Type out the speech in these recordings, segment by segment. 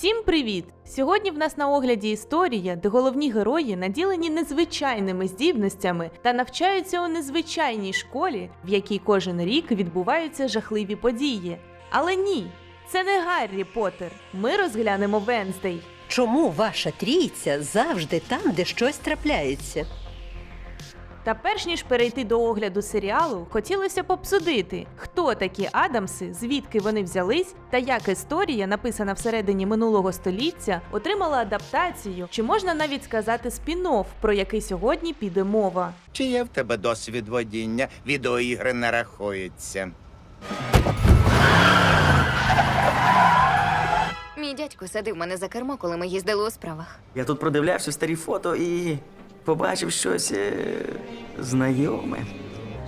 Всім привіт! Сьогодні в нас на огляді історія, де головні герої наділені незвичайними здібностями та навчаються у незвичайній школі, в якій кожен рік відбуваються жахливі події. Але ні, це не Гаррі Поттер. Ми розглянемо Венздей. Чому ваша трійця завжди там, де щось трапляється? Та перш ніж перейти до огляду серіалу, хотілося б обсудити, хто такі Адамси, звідки вони взялись, та як історія, написана всередині минулого століття, отримала адаптацію, чи можна навіть сказати спін-офф, про який сьогодні піде мова. Чи є в тебе досвід водіння? Відеоігри не рахуються. Мій дядько садив мене за кермо, коли ми їздили у справах. Я тут продивлявся старі фото і побачив щось е... знайоме.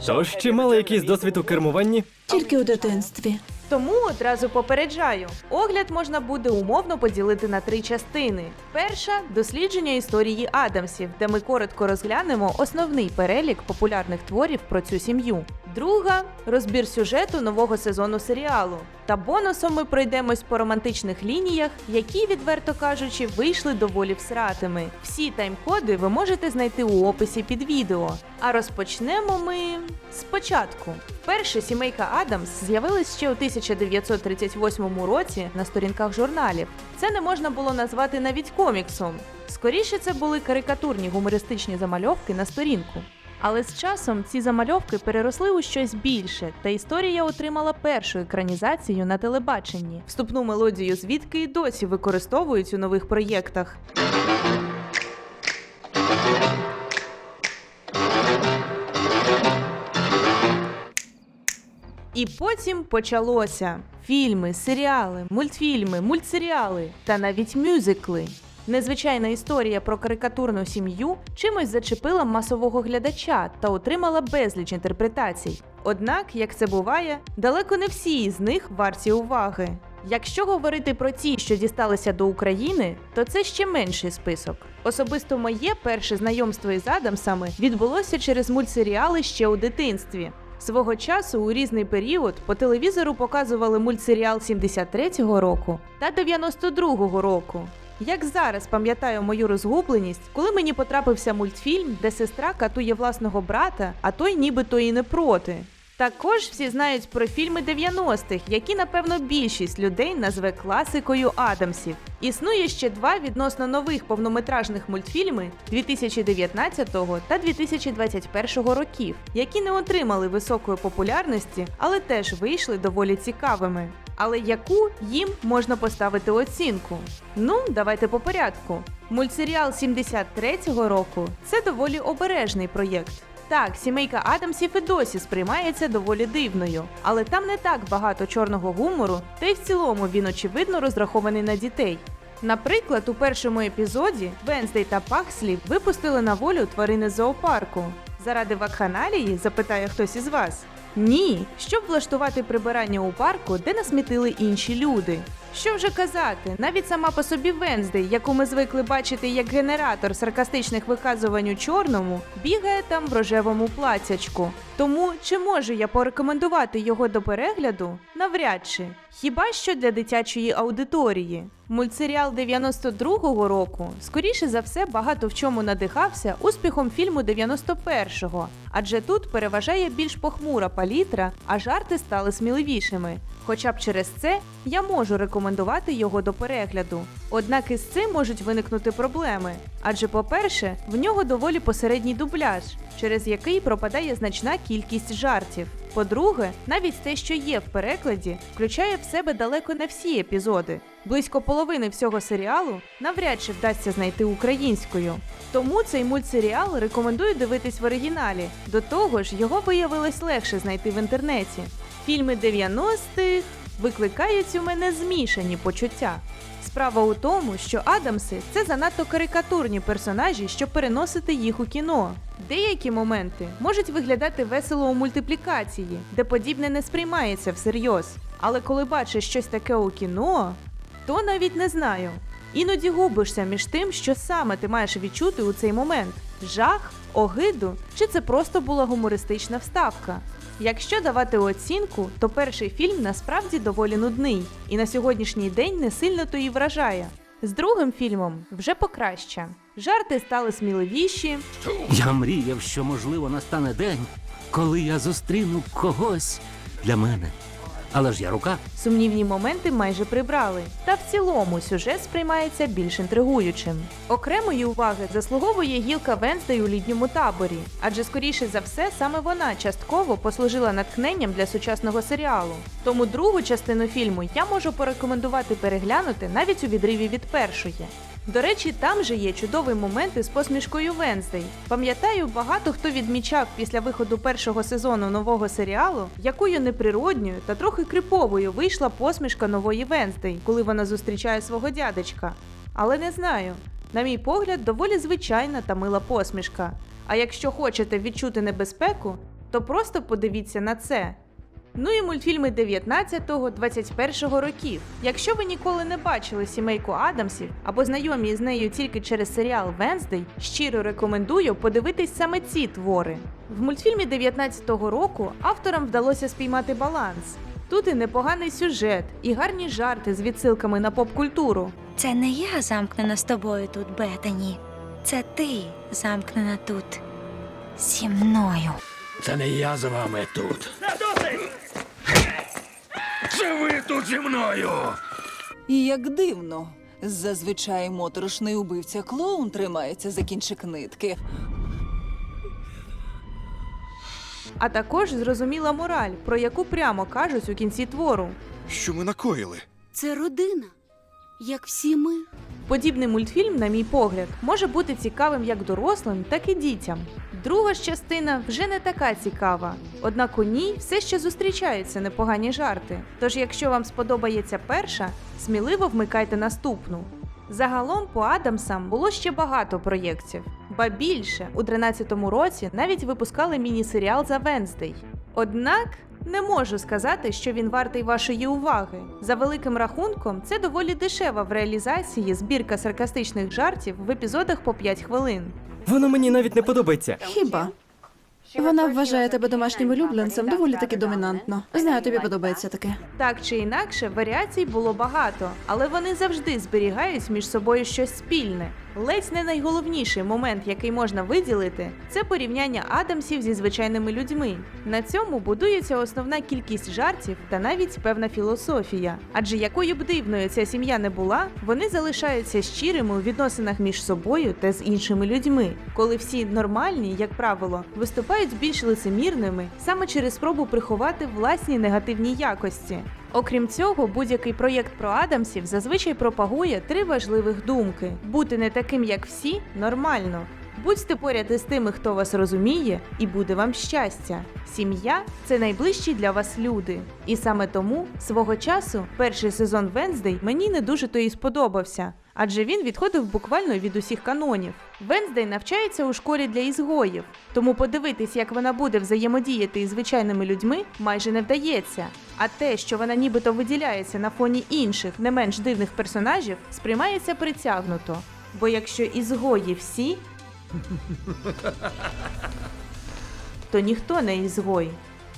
Тож, чи мали якийсь досвід у кермуванні? Тільки у дитинстві. Тому одразу попереджаю: огляд можна буде умовно поділити на три частини. Перша дослідження історії Адамсів, де ми коротко розглянемо основний перелік популярних творів про цю сім'ю. Друга розбір сюжету нового сезону серіалу. Та бонусом ми пройдемось по романтичних лініях, які, відверто кажучи, вийшли доволі всратими. Всі тайм-коди ви можете знайти у описі під відео. А розпочнемо ми спочатку. Перша сімейка Адамс з'явилась ще у 1938 році на сторінках журналів. Це не можна було назвати навіть коміксом. Скоріше це були карикатурні гумористичні замальовки на сторінку. Але з часом ці замальовки переросли у щось більше, та історія отримала першу екранізацію на телебаченні. Вступну мелодію звідки і досі використовують у нових проєктах. І потім почалося фільми, серіали, мультфільми, мультсеріали та навіть мюзикли. Незвичайна історія про карикатурну сім'ю чимось зачепила масового глядача та отримала безліч інтерпретацій. Однак, як це буває, далеко не всі із них варті уваги. Якщо говорити про ті, що дісталися до України, то це ще менший список. Особисто моє перше знайомство із Адамсами відбулося через мультсеріали ще у дитинстві. Свого часу у різний період по телевізору показували мультсеріал 73-го року та 92-го року. Як зараз пам'ятаю мою розгубленість, коли мені потрапився мультфільм, де сестра катує власного брата, а той нібито і не проти. Також всі знають про фільми 90-х, які, напевно, більшість людей назве класикою Адамсів. Існує ще два відносно нових повнометражних мультфільми 2019 та 2021 років, які не отримали високої популярності, але теж вийшли доволі цікавими. Але яку їм можна поставити оцінку? Ну, давайте по порядку. Мультсеріал 73-го року це доволі обережний проєкт. Так, сімейка Адамсів і досі сприймається доволі дивною, але там не так багато чорного гумору, та й в цілому він очевидно розрахований на дітей. Наприклад, у першому епізоді Венздей та Пакслі випустили на волю тварини зоопарку. Заради вакханалії, запитає хтось із вас. Ні, щоб влаштувати прибирання у парку, де насмітили інші люди. Що вже казати, навіть сама по собі Венздей, яку ми звикли бачити як генератор саркастичних виказувань у чорному, бігає там в рожевому платячку. Тому чи можу я порекомендувати його до перегляду? Навряд чи. Хіба що для дитячої аудиторії. Мультсеріал 92-го року, скоріше за все, багато в чому надихався успіхом фільму 91-го, адже тут переважає більш похмура палітра, а жарти стали сміливішими. Хоча б через це я можу рекомендувати його до перегляду. Однак із цим можуть виникнути проблеми. Адже, по-перше, в нього доволі посередній дубляж, через який пропадає значна кількість жартів. По-друге, навіть те, що є в перекладі, включає в себе далеко не всі епізоди. Близько половини всього серіалу навряд чи вдасться знайти українською. Тому цей мультсеріал рекомендую дивитись в оригіналі. До того ж, його виявилось легше знайти в інтернеті. Фільми 90-х викликають у мене змішані почуття. Справа у тому, що Адамси це занадто карикатурні персонажі, щоб переносити їх у кіно. Деякі моменти можуть виглядати весело у мультиплікації, де подібне не сприймається всерйоз. Але коли бачиш щось таке у кіно, то навіть не знаю. Іноді губишся між тим, що саме ти маєш відчути у цей момент: жах, огиду, чи це просто була гумористична вставка. Якщо давати оцінку, то перший фільм насправді доволі нудний і на сьогоднішній день не сильно то і вражає. З другим фільмом вже покраще. Жарти стали сміливіші, Я мріяв, що можливо настане день, коли я зустріну когось для мене. Але ж я рука. Сумнівні моменти майже прибрали, та в цілому сюжет сприймається більш інтригуючим. Окремої уваги заслуговує гілка Венздей у літньому таборі, адже скоріше за все саме вона частково послужила натхненням для сучасного серіалу. Тому другу частину фільму я можу порекомендувати переглянути навіть у відриві від першої. До речі, там же є чудовий момент із посмішкою Венздей. Пам'ятаю, багато хто відмічав після виходу першого сезону нового серіалу, якою неприродньою та трохи криповою вийшла посмішка нової Венздей, коли вона зустрічає свого дядечка. Але не знаю. На мій погляд, доволі звичайна та мила посмішка. А якщо хочете відчути небезпеку, то просто подивіться на це. Ну і мультфільми 19-21 років. Якщо ви ніколи не бачили сімейку Адамсів або знайомі з нею тільки через серіал Венздей, щиро рекомендую подивитись саме ці твори. В мультфільмі 19-го року авторам вдалося спіймати баланс. Тут і непоганий сюжет, і гарні жарти з відсилками на поп-культуру. Це не я замкнена з тобою тут, Бетані. Це ти замкнена тут зі мною. Це не я з вами тут. Це ви тут зі мною. І як дивно, зазвичай моторошний убивця клоун тримається за кінчик нитки. А також зрозуміла мораль, про яку прямо кажуть у кінці твору. Що ми накоїли? Це родина, як всі ми. Подібний мультфільм, на мій погляд, може бути цікавим як дорослим, так і дітям. Друга ж частина вже не така цікава, однак у ній все ще зустрічаються непогані жарти. Тож, якщо вам сподобається перша, сміливо вмикайте наступну. Загалом по Адамсам було ще багато проєктів, ба більше у 13-му році навіть випускали міні-серіал за Венздей. Однак не можу сказати, що він вартий вашої уваги. За великим рахунком, це доволі дешева в реалізації збірка саркастичних жартів в епізодах по 5 хвилин. Воно мені навіть не подобається. Хіба? Вона вважає тебе домашнім улюбленцем доволі таки домінантно. Знаю, тобі подобається таке. Так чи інакше, варіацій було багато, але вони завжди зберігають між собою щось спільне. Ледь не найголовніший момент, який можна виділити, це порівняння Адамсів зі звичайними людьми. На цьому будується основна кількість жартів та навіть певна філософія. Адже якою б дивною ця сім'я не була, вони залишаються щирими у відносинах між собою та з іншими людьми, коли всі нормальні, як правило, виступають більш лицемірними саме через спробу приховати власні негативні якості. Окрім цього, будь-який проєкт про Адамсів зазвичай пропагує три важливих думки: бути не таким, як всі, нормально. Будьте поряд із тими, хто вас розуміє, і буде вам щастя. Сім'я це найближчі для вас люди. І саме тому свого часу перший сезон Венздей мені не дуже то і сподобався, адже він відходив буквально від усіх канонів. Венздей навчається у школі для ізгоїв, тому подивитись, як вона буде взаємодіяти із звичайними людьми, майже не вдається. А те, що вона нібито виділяється на фоні інших, не менш дивних персонажів, сприймається притягнуто. Бо якщо ізгої всі, то ніхто не ізгой.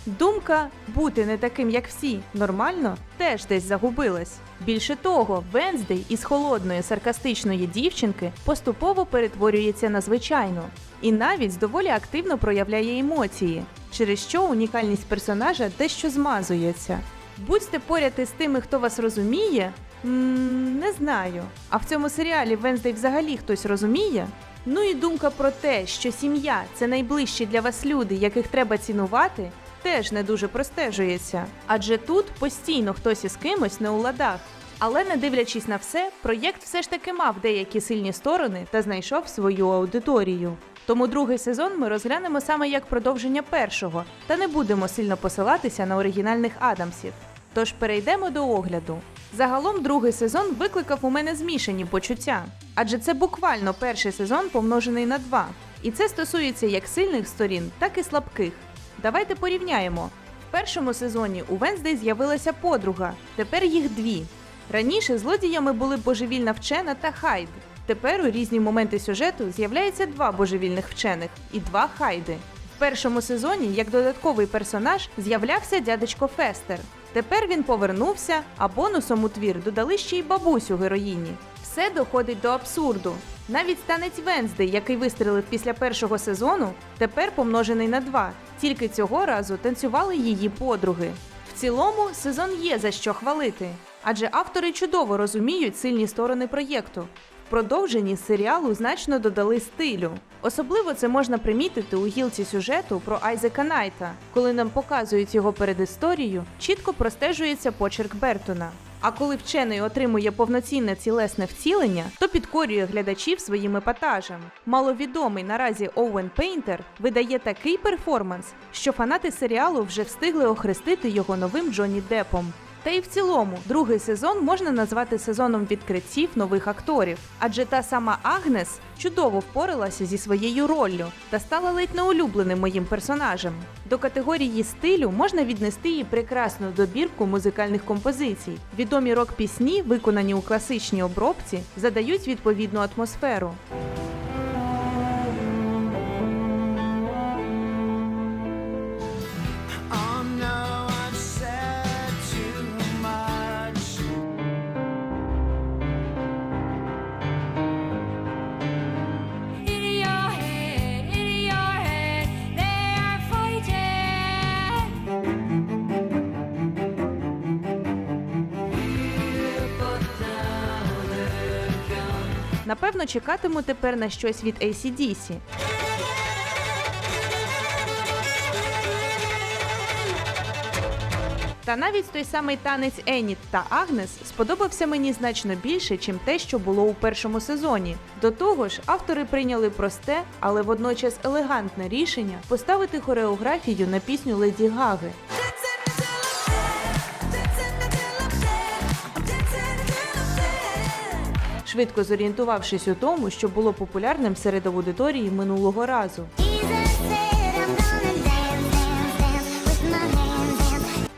Думка бути не таким, як всі, нормально, теж десь загубилась. Більше того, Венздей із холодної саркастичної дівчинки поступово перетворюється на звичайну і навіть доволі активно проявляє емоції, через що унікальність персонажа дещо змазується. Будьте поряд із тими, хто вас розуміє. м не знаю. А в цьому серіалі Венздей взагалі хтось розуміє? Ну і думка про те, що сім'я це найближчі для вас люди, яких треба цінувати, теж не дуже простежується. Адже тут постійно хтось із кимось не у ладах. Але не дивлячись на все, проєкт все ж таки мав деякі сильні сторони та знайшов свою аудиторію. Тому другий сезон ми розглянемо саме як продовження першого, та не будемо сильно посилатися на оригінальних Адамсів. Тож перейдемо до огляду. Загалом другий сезон викликав у мене змішані почуття, адже це буквально перший сезон помножений на два. І це стосується як сильних сторін, так і слабких. Давайте порівняємо. В першому сезоні у Венздей з'явилася подруга, тепер їх дві. Раніше злодіями були божевільна вчена та Хайд. Тепер у різні моменти сюжету з'являється два божевільних вчених і два Хайди. В першому сезоні як додатковий персонаж з'являвся дядечко Фестер. Тепер він повернувся, а бонусом у твір додали ще й бабусю героїні. Все доходить до абсурду. Навіть танець Венздей, який вистрілив після першого сезону, тепер помножений на два. Тільки цього разу танцювали її подруги. В цілому сезон є за що хвалити, адже автори чудово розуміють сильні сторони проєкту. В продовженні серіалу значно додали стилю. Особливо це можна примітити у гілці сюжету про Айзека Найта, коли нам показують його передісторію, чітко простежується почерк Бертона. А коли вчений отримує повноцінне цілесне вцілення, то підкорює глядачів своїм епатажем. Маловідомий наразі Оуен Пейнтер видає такий перформанс, що фанати серіалу вже встигли охрестити його новим Джонні Депом. Та й в цілому, другий сезон можна назвати сезоном відкриттів нових акторів, адже та сама Агнес чудово впоралася зі своєю роллю та стала ледь неулюбленим моїм персонажем. До категорії стилю можна віднести і прекрасну добірку музикальних композицій. Відомі рок-пісні, виконані у класичній обробці, задають відповідну атмосферу. Напевно, чекатиму тепер на щось від ACDC. Та навіть той самий танець Еніт та Агнес сподобався мені значно більше, чим те, що було у першому сезоні. До того ж, автори прийняли просте, але водночас елегантне рішення поставити хореографію на пісню Леді Гаги. Швидко зорієнтувавшись у тому, що було популярним серед аудиторії минулого разу.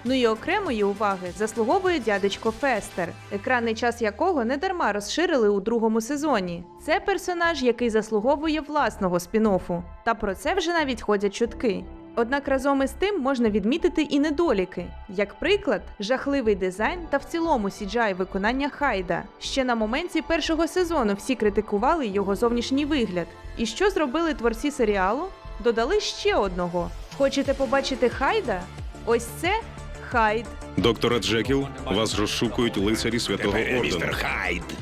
Ну і окремої уваги заслуговує дядечко Фестер, екранний час якого недарма розширили у другому сезоні. Це персонаж, який заслуговує власного спін-оффу. Та про це вже навіть ходять чутки. Однак разом із тим можна відмітити і недоліки. Як приклад, жахливий дизайн та в цілому CGI виконання Хайда. Ще на моменті першого сезону всі критикували його зовнішній вигляд. І що зробили творці серіалу? Додали ще одного. Хочете побачити Хайда? Ось це Хайд. Доктора Джекіл, вас розшукують лицарі святого ордену.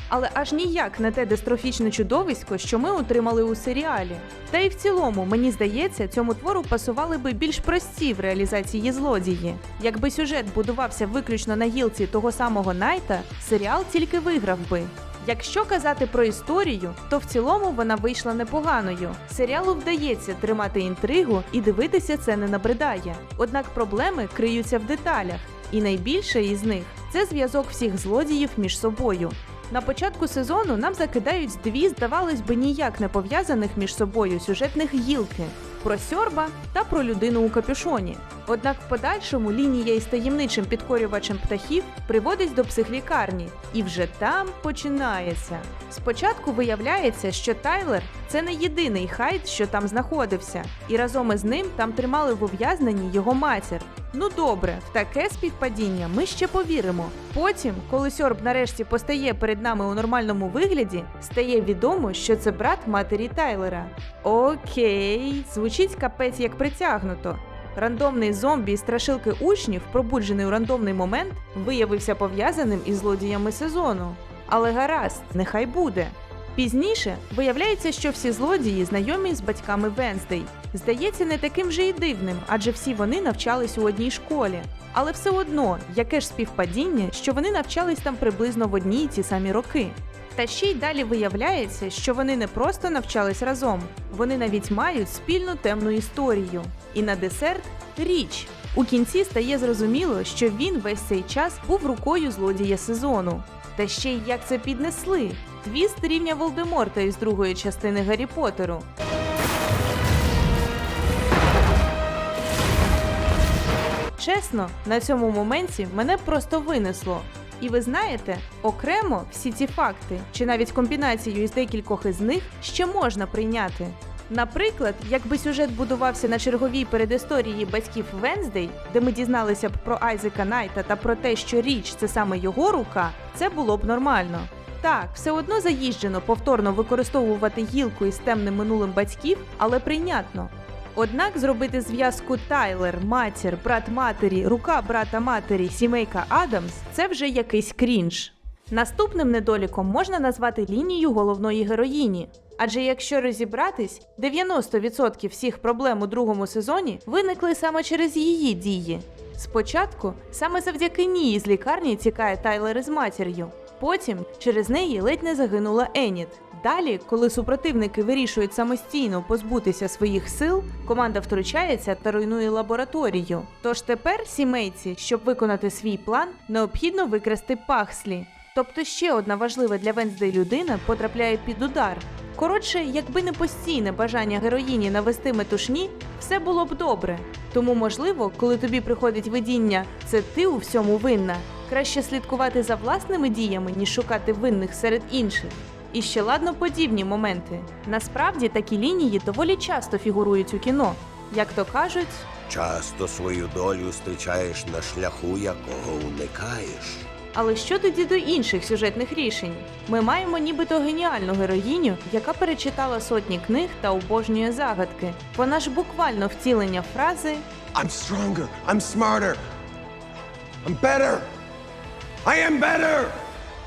але аж ніяк не те дистрофічне чудовисько, що ми отримали у серіалі. Та й в цілому, мені здається, цьому твору пасували би більш прості в реалізації злодії. Якби сюжет будувався виключно на гілці того самого Найта, серіал тільки виграв би. Якщо казати про історію, то в цілому вона вийшла непоганою. Серіалу вдається тримати інтригу і дивитися це не набридає. Однак проблеми криються в деталях, і найбільше із них це зв'язок всіх злодіїв між собою. На початку сезону нам закидають дві, здавалось би, ніяк не пов'язаних між собою сюжетних гілки про сьорба та про людину у капюшоні. Однак в подальшому лінія із таємничим підкорювачем птахів приводить до психлікарні, і вже там починається. Спочатку виявляється, що Тайлер це не єдиний хайд, що там знаходився, і разом із ним там тримали в ув'язненні його матір. Ну добре, в таке співпадіння ми ще повіримо. Потім, коли Сьорб нарешті постає перед нами у нормальному вигляді, стає відомо, що це брат матері Тайлера. Окей, звучить капець як притягнуто. Рандомний зомбі із страшилки учнів, пробуджений у рандомний момент, виявився пов'язаним із злодіями сезону. Але гаразд, нехай буде. Пізніше виявляється, що всі злодії знайомі з батьками Венздей. Здається, не таким же і дивним, адже всі вони навчались у одній школі. Але все одно, яке ж співпадіння, що вони навчались там приблизно в одні й ті самі роки. Та ще й далі виявляється, що вони не просто навчались разом, вони навіть мають спільну темну історію. І на десерт річ. У кінці стає зрозуміло, що він весь цей час був рукою злодія сезону. Та ще й як це піднесли. Твіст рівня Волдеморта із другої частини Гаррі Поттеру. Чесно, на цьому моменті мене просто винесло. І ви знаєте, окремо всі ці факти, чи навіть комбінацію із декількох із них ще можна прийняти. Наприклад, якби сюжет будувався на черговій передісторії батьків Венздей, де ми дізналися б про Айзека Найта та про те, що річ це саме його рука, це було б нормально. Так, все одно заїжджено повторно використовувати гілку із темним минулим батьків, але прийнятно. Однак зробити зв'язку Тайлер, матір, брат матері, рука брата матері, сімейка Адамс це вже якийсь крінж. Наступним недоліком можна назвати лінію головної героїні. Адже якщо розібратись, 90% всіх проблем у другому сезоні виникли саме через її дії. Спочатку саме завдяки ній з лікарні тікає Тайлер із матір'ю. Потім через неї ледь не загинула Еніт. Далі, коли супротивники вирішують самостійно позбутися своїх сил, команда втручається та руйнує лабораторію. Тож тепер сімейці, щоб виконати свій план, необхідно викрасти пахслі. Тобто ще одна важлива для Венздей людина потрапляє під удар. Коротше, якби не постійне бажання героїні навести метушні, все було б добре. Тому, можливо, коли тобі приходить видіння, це ти у всьому винна. Краще слідкувати за власними діями, ніж шукати винних серед інших. І ще ладно подібні моменти. Насправді такі лінії доволі часто фігурують у кіно. Як то кажуть, Часто свою долю зустрічаєш на шляху, якого уникаєш. Але що тоді до інших сюжетних рішень? Ми маємо нібито геніальну героїню, яка перечитала сотні книг та обожнює загадки. Вона ж буквально втілення фрази I'm stronger, I'm smarter, I'm better, I am better!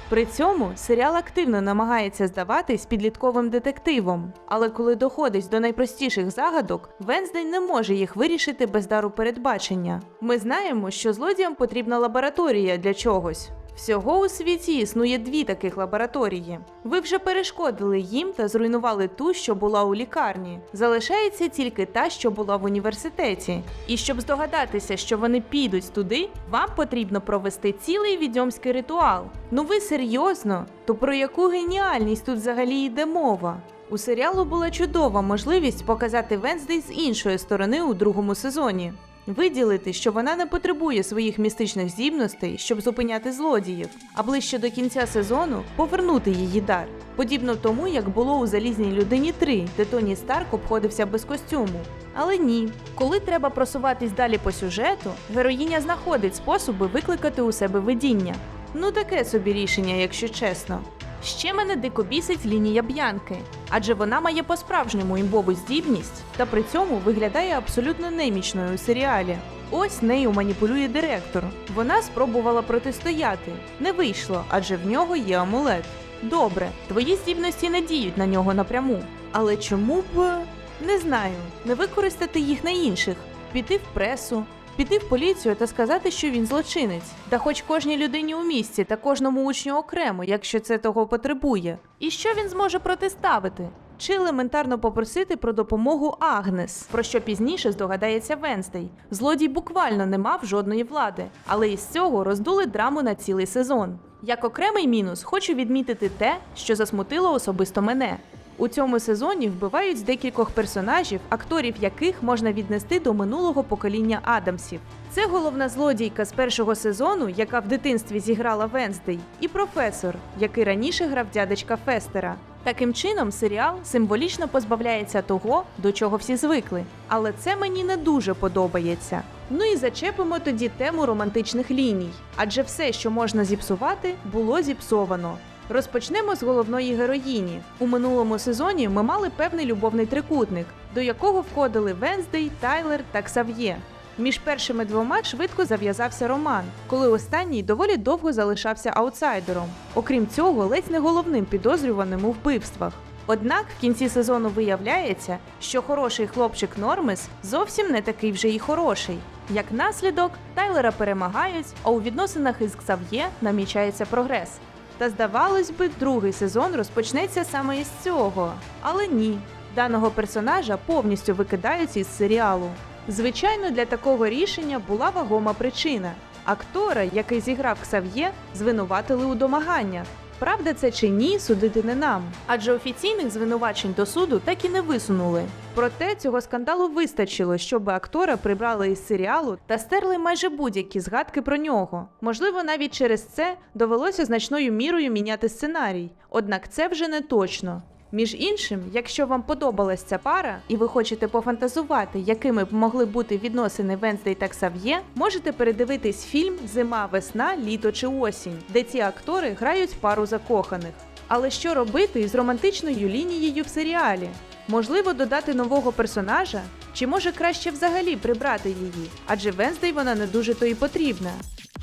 При цьому серіал активно намагається здаватись підлітковим детективом. Але коли доходить до найпростіших загадок, Венздей не може їх вирішити без дару передбачення. Ми знаємо, що злодіям потрібна лабораторія для чогось. Всього у світі існує дві таких лабораторії. Ви вже перешкодили їм та зруйнували ту, що була у лікарні. Залишається тільки та, що була в університеті. І щоб здогадатися, що вони підуть туди, вам потрібно провести цілий відьомський ритуал. Ну ви серйозно? То про яку геніальність тут взагалі йде мова? У серіалу була чудова можливість показати Венздей з іншої сторони у другому сезоні. Виділити, що вона не потребує своїх містичних здібностей, щоб зупиняти злодіїв, а ближче до кінця сезону повернути її дар. Подібно тому, як було у залізній людині 3, де Тоні Старк обходився без костюму. Але ні, коли треба просуватись далі по сюжету, героїня знаходить способи викликати у себе видіння. Ну таке собі рішення, якщо чесно. Ще мене дико бісить лінія Б'янки, адже вона має по-справжньому імбову здібність та при цьому виглядає абсолютно немічною у серіалі. Ось нею маніпулює директор. Вона спробувала протистояти. Не вийшло, адже в нього є амулет. Добре, твої здібності не діють на нього напряму. Але чому б не знаю, не використати їх на інших, піти в пресу, піти в поліцію та сказати, що він злочинець, та хоч кожній людині у місті та кожному учню окремо, якщо це того потребує. І що він зможе протиставити? Чи елементарно попросити про допомогу Агнес, про що пізніше здогадається Венстей. Злодій буквально не мав жодної влади, але із цього роздули драму на цілий сезон. Як окремий мінус, хочу відмітити те, що засмутило особисто мене. У цьому сезоні вбивають з декількох персонажів, акторів яких можна віднести до минулого покоління Адамсів. Це головна злодійка з першого сезону, яка в дитинстві зіграла Венздей, і професор, який раніше грав дядечка Фестера. Таким чином, серіал символічно позбавляється того, до чого всі звикли. Але це мені не дуже подобається. Ну і зачепимо тоді тему романтичних ліній, адже все, що можна зіпсувати, було зіпсовано. Розпочнемо з головної героїні. У минулому сезоні ми мали певний любовний трикутник, до якого входили Венздей, Тайлер та Ксав'є. Між першими двома швидко зав'язався роман, коли останній доволі довго залишався аутсайдером. Окрім цього, ледь не головним підозрюваним у вбивствах. Однак в кінці сезону виявляється, що хороший хлопчик Нормис зовсім не такий вже й хороший. Як наслідок, Тайлера перемагають, а у відносинах із Ксав'є намічається прогрес. Та здавалось би, другий сезон розпочнеться саме із цього. Але ні, даного персонажа повністю викидають із серіалу. Звичайно, для такого рішення була вагома причина. Актора, який зіграв Ксав'є, звинуватили у домаганнях. Правда це чи ні, судити не нам. Адже офіційних звинувачень до суду так і не висунули. Проте цього скандалу вистачило, щоб актора прибрали із серіалу та стерли майже будь-які згадки про нього. Можливо, навіть через це довелося значною мірою міняти сценарій. Однак це вже не точно. Між іншим, якщо вам подобалась ця пара, і ви хочете пофантазувати, якими б могли бути відносини Венздей та Ксав'є, можете передивитись фільм Зима, весна, літо чи осінь, де ці актори грають пару закоханих. Але що робити із романтичною лінією в серіалі? Можливо, додати нового персонажа? Чи може краще взагалі прибрати її? Адже Венздей вона не дуже то і потрібна.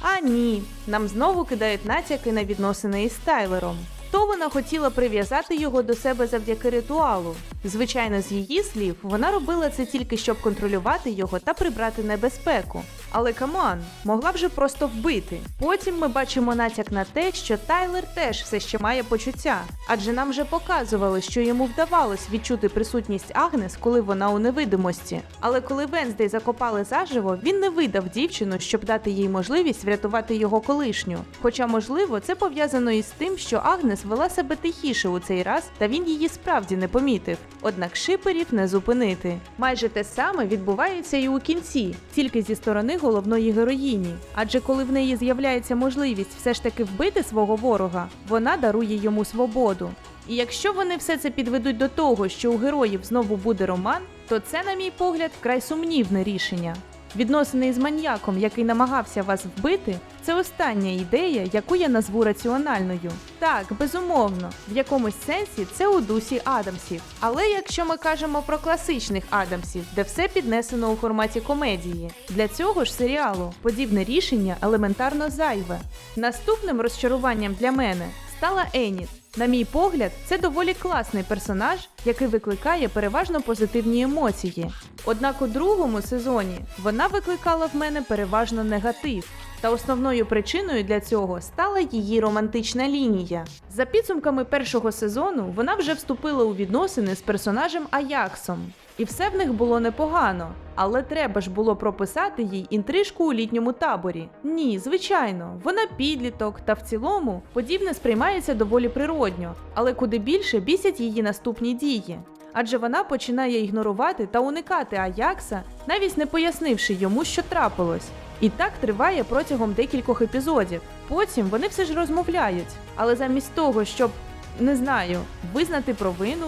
А ні, нам знову кидають натяки на відносини із Тайлером. То вона хотіла прив'язати його до себе завдяки ритуалу. Звичайно, з її слів, вона робила це тільки щоб контролювати його та прибрати небезпеку. Але камон, могла вже просто вбити. Потім ми бачимо натяк на те, що Тайлер теж все ще має почуття, адже нам вже показували, що йому вдавалось відчути присутність Агнес, коли вона у невидимості. Але коли Венздей закопали заживо, він не видав дівчину, щоб дати їй можливість врятувати його колишню. Хоча, можливо, це пов'язано із тим, що Агнес вела себе тихіше у цей раз, та він її справді не помітив. Однак шиперів не зупинити. Майже те саме відбувається і у кінці, тільки зі сторони головної героїні. Адже коли в неї з'являється можливість все ж таки вбити свого ворога, вона дарує йому свободу. І якщо вони все це підведуть до того, що у героїв знову буде роман, то це, на мій погляд, вкрай сумнівне рішення. Відносини із маньяком, який намагався вас вбити, це остання ідея, яку я назву раціональною. Так, безумовно, в якомусь сенсі це у дусі Адамсів. Але якщо ми кажемо про класичних Адамсів, де все піднесено у форматі комедії, для цього ж серіалу подібне рішення елементарно зайве. Наступним розчаруванням для мене стала Еніт. На мій погляд, це доволі класний персонаж, який викликає переважно позитивні емоції. Однак у другому сезоні вона викликала в мене переважно негатив. Та основною причиною для цього стала її романтична лінія. За підсумками першого сезону вона вже вступила у відносини з персонажем Аяксом. І все в них було непогано, але треба ж було прописати їй інтрижку у літньому таборі. Ні, звичайно, вона підліток, та в цілому подібне сприймається доволі природньо, але куди більше бісять її наступні дії. Адже вона починає ігнорувати та уникати Аякса, навіть не пояснивши йому, що трапилось. І так триває протягом декількох епізодів. Потім вони все ж розмовляють, але замість того, щоб не знаю, визнати провину,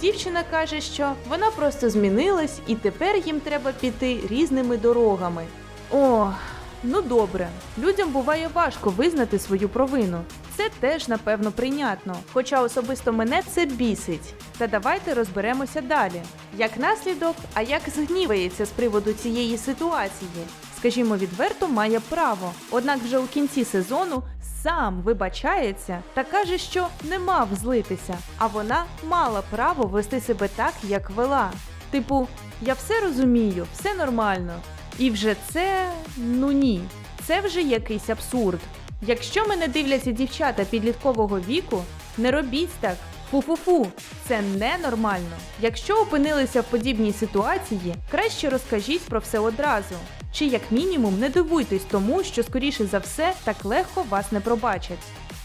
Дівчина каже, що вона просто змінилась і тепер їм треба піти різними дорогами. О, ну добре. Людям буває важко визнати свою провину. Це теж напевно прийнятно. Хоча особисто мене це бісить. Та давайте розберемося далі. Як наслідок, а як згнівається з приводу цієї ситуації. Скажімо відверто, має право. Однак вже у кінці сезону сам вибачається та каже, що не мав злитися, а вона мала право вести себе так, як вела. Типу, я все розумію, все нормально. І вже це ну ні, це вже якийсь абсурд. Якщо мене дивляться дівчата підліткового віку, не робіть так. Фу-фу-фу, це ненормально. Якщо опинилися в подібній ситуації, краще розкажіть про все одразу. Чи як мінімум не дивуйтесь тому, що скоріше за все так легко вас не пробачать.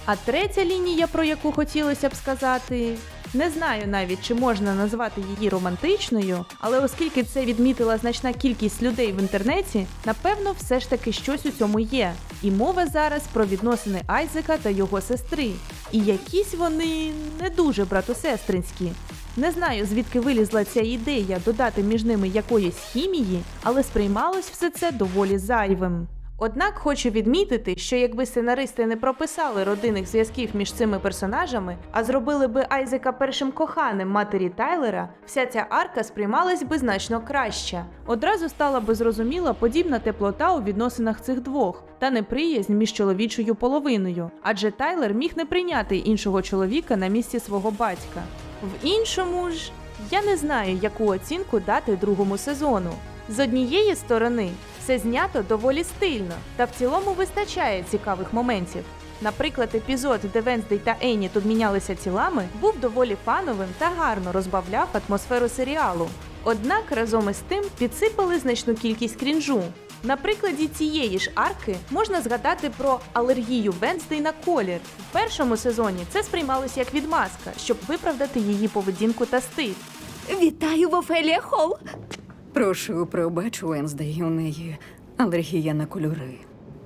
А третя лінія, про яку хотілося б сказати, не знаю навіть, чи можна назвати її романтичною, але оскільки це відмітила значна кількість людей в інтернеті, напевно, все ж таки щось у цьому є. І мова зараз про відносини Айзека та його сестри. І якісь вони не дуже братосестринські. Не знаю, звідки вилізла ця ідея додати між ними якоїсь хімії, але сприймалось все це доволі зайвим. Однак хочу відмітити, що якби сценаристи не прописали родинних зв'язків між цими персонажами, а зробили би Айзека першим коханим матері Тайлера, вся ця арка сприймалась би значно краще. Одразу стала би зрозуміла подібна теплота у відносинах цих двох та неприязнь між чоловічою половиною, адже Тайлер міг не прийняти іншого чоловіка на місці свого батька. В іншому ж я не знаю, яку оцінку дати другому сезону. З однієї сторони, все знято доволі стильно, та в цілому вистачає цікавих моментів. Наприклад, епізод, де Венздей та Енні тут мінялися тілами, був доволі фановим та гарно розбавляв атмосферу серіалу. Однак разом із тим підсипали значну кількість крінжу. На прикладі цієї ж арки можна згадати про алергію Венздей на колір. В першому сезоні це сприймалось як відмазка, щоб виправдати її поведінку та стиль. Вітаю в Офелія Холл. Прошу, пробач, Уенздей, у неї алергія на кольори.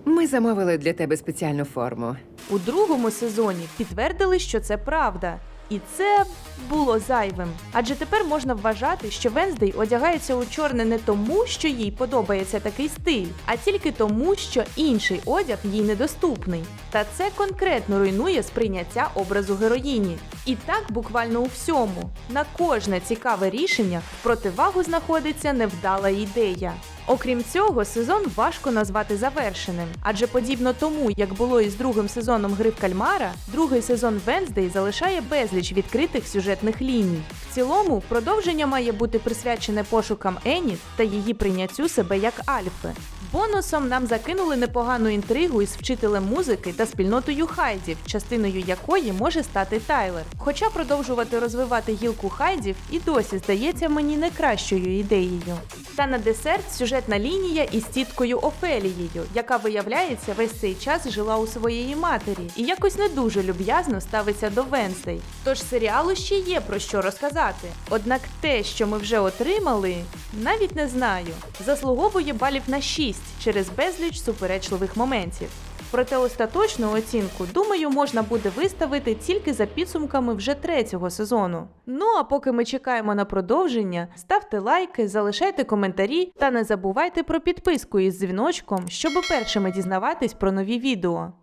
Ми замовили для тебе спеціальну форму. У другому сезоні підтвердили, що це правда. І це було зайвим. Адже тепер можна вважати, що Венздей одягається у чорне не тому, що їй подобається такий стиль, а тільки тому, що інший одяг їй недоступний. Та це конкретно руйнує сприйняття образу героїні. І так буквально у всьому. На кожне цікаве рішення в противагу знаходиться невдала ідея. Окрім цього, сезон важко назвати завершеним, адже подібно тому, як було із другим сезоном Гри в кальмара, другий сезон Венздей залишає безліч відкритих сюжетних ліній. В цілому, продовження має бути присвячене пошукам Еніт та її прийняттю себе як Альфи. Бонусом нам закинули непогану інтригу із вчителем музики та спільнотою Хайдів, частиною якої може стати Тайлер. Хоча продовжувати розвивати гілку Хайдів і досі здається мені не кращою ідеєю. Та на десерт сюжетна лінія із тіткою Офелією, яка виявляється весь цей час жила у своєї матері і якось не дуже люб'язно ставиться до Венстей. Тож серіалу ще є про що розказати. Однак те, що ми вже отримали, навіть не знаю, заслуговує балів на 6 через безліч суперечливих моментів. Проте остаточну оцінку, думаю, можна буде виставити тільки за підсумками вже третього сезону. Ну а поки ми чекаємо на продовження, ставте лайки, залишайте коментарі та не забувайте про підписку із дзвіночком, щоб першими дізнаватись про нові відео.